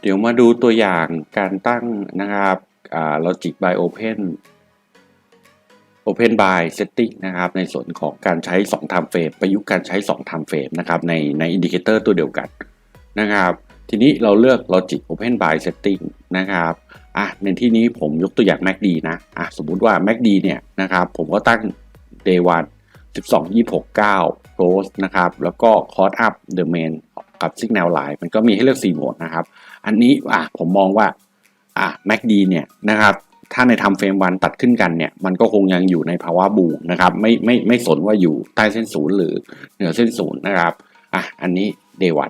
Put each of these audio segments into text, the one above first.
เดี๋ยวมาดูตัวอย่างการตั้งนะครับอ่า logic by open open by setting นะครับ ในส่วนของการใช้ 2 time frame ประยุกต์การใช้ 2 time frame นะครับ ในในอินดิเคเตอร์ตัวเดียวกันนะครับ ทีนี้เราเลือก logic open by setting นะครับอะในที่นี้ผมยกตัวอย่าง MACD นะอะสมมุติว่า MACD เนี่ยนะครับ ผมก็ตั้ง day 1 12 26 9 close นะครับ แล้วก็ caught up the main กับ signal line มันก็มีให้เลือก 4 โหมดนะครับ อันนี้อะผมมองว่าอะ MACD เนี่ยนะครับถ้าในทำเฟรมวันตัดขึ้นกันเนี่ยมันก็คงยังอยู่ในภาวะบูนะครับไม่ไม่ไม่สนว่าอยู่ใต้เส้นศูนย์หรือเหนือเส้นศูนย์นะครับอะอันนี้ day 1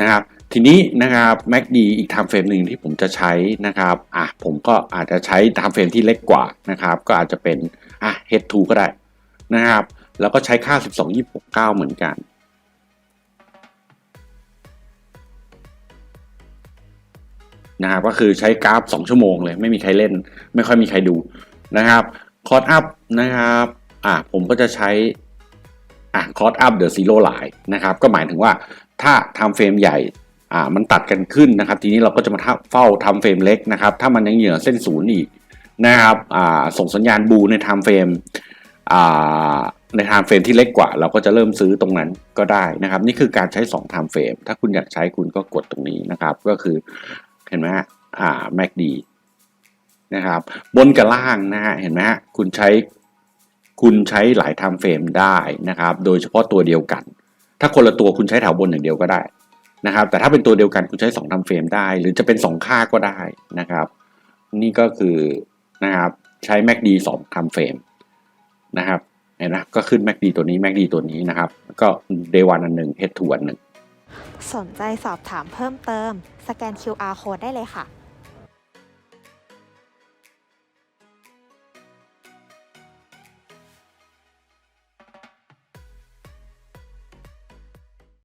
นะครับทีนี้นะครับ MACD อีกทม์เฟรมหนึ่งที่ผมจะใช้นะครับอะผมก็อาจจะใช้ทม์เฟรมที่เล็กกว่านะครับก็อาจจะเป็นอะ head to ก็ได้นะครับ แล้วก็ใช้ค่า 12 26 9 เหมือนกัน นะครับก็คือใช้กราฟ 2 ชั่วโมงเลย ไม่มีใครเล่น ไม่ค่อยมีใครดูนะครับคอร์ดอัพนะครับอะผมก็จะใช้อะคอร์ดอัพเดอะซีโร่ไลน์นะครับก็หมายถึงว่าถ้าทำเฟรมใหญ่อ่ามันตัดกันขึ้นนะครับ ทีนี้เราก็จะมาเฝ้าทำเฟรมเล็กนะครับ ถ้ามันยังเหนือเส้นศูนย์อีกนะครับอ่าส่งสัญญาณบูในทม์เฟรมอ่า ในไทม์เฟรมที่เล็กกว่า เราก็จะเริ่มซื้อตรงนั้นก็ได้นะครับ นี่คือการใช้2ไทม์เฟรมถ้าคุณอยากใช้คุณก็กดตรงนี้นะครับ ก็คือเห็นไหมอ่า MACD นะครับ บนกับล่างนะฮะเห็นไหมฮะคุณใช้คุณใช้หลายไทม์เฟรมได้นะครับ โดยเฉพาะตัวเดียวกัน ถ้าคนละตัวคุณใช้แถวบนอย่างเดียวก็ได้นะครับ แต่ถ้าเป็นตัวเดียวกันคุณใช้2ไทม์เฟรมได้ หรือจะเป็น 2 ค่าก็ได้นะครับ นี่ก็คือนะครับใช้ MACD 2ไทม์เฟรมนะครับ เห็นไหมก็ขึ้นแมกดีตัวนี้แมกดีตัวนี้นะครับ ก็เดวันอันหนึ่งเฮดทวนหนึ่ง สนใจสอบถามเพิ่มเติม สแกน QR code ได้เลยค่ะ